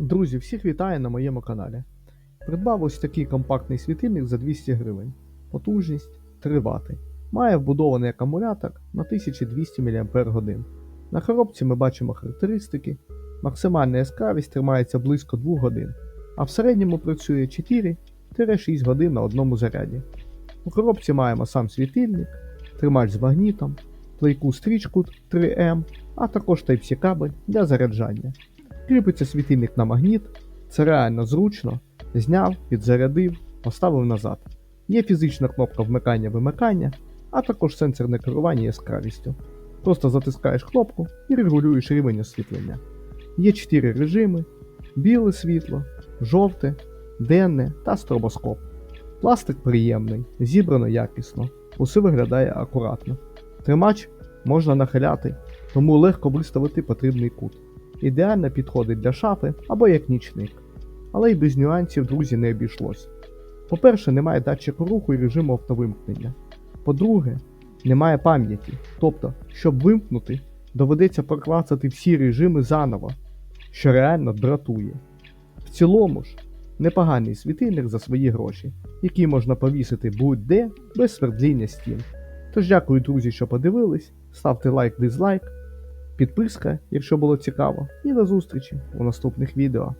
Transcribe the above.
Друзі, всіх вітаю на моєму каналі. Придбав ось такий компактний світильник за 200 гривень. Потужність 3 Вт. Має вбудований акумулятор на 1200 мАч. На коробці ми бачимо характеристики. Максимальна яскравість тримається близько 2 годин, а в середньому працює 4-6 годин на одному заряді. У коробці маємо сам світильник, тримач з магнітом, плейку стрічку 3М, а також Type-C кабель для заряджання. Кріпиться світильник на магніт, це реально зручно. Зняв, підзарядив, поставив назад. Є фізична кнопка вмикання-вимикання, а також сенсорне керування яскравістю. Просто затискаєш кнопку і регулюєш рівень освітлення. Є 4 режими: біле світло, жовте, денне та стробоскоп. Пластик приємний, зібрано якісно, усе виглядає акуратно. Тримач можна нахиляти, тому легко виставити потрібний кут. Ідеально підходить для шафи або як нічник. Але й без нюансів, друзі, не обійшлось. По-перше, немає датчику руху і режиму автовимкнення. По-друге, немає пам'яті. Тобто, щоб вимкнути, доведеться проклацати всі режими заново, що реально дратує. В цілому ж, непоганий світильник за свої гроші, який можна повісити будь-де без свердління стін. Тож дякую, друзі, що подивились, ставте лайк, дизлайк, підписка, якщо було цікаво, і до зустрічі у наступних відео.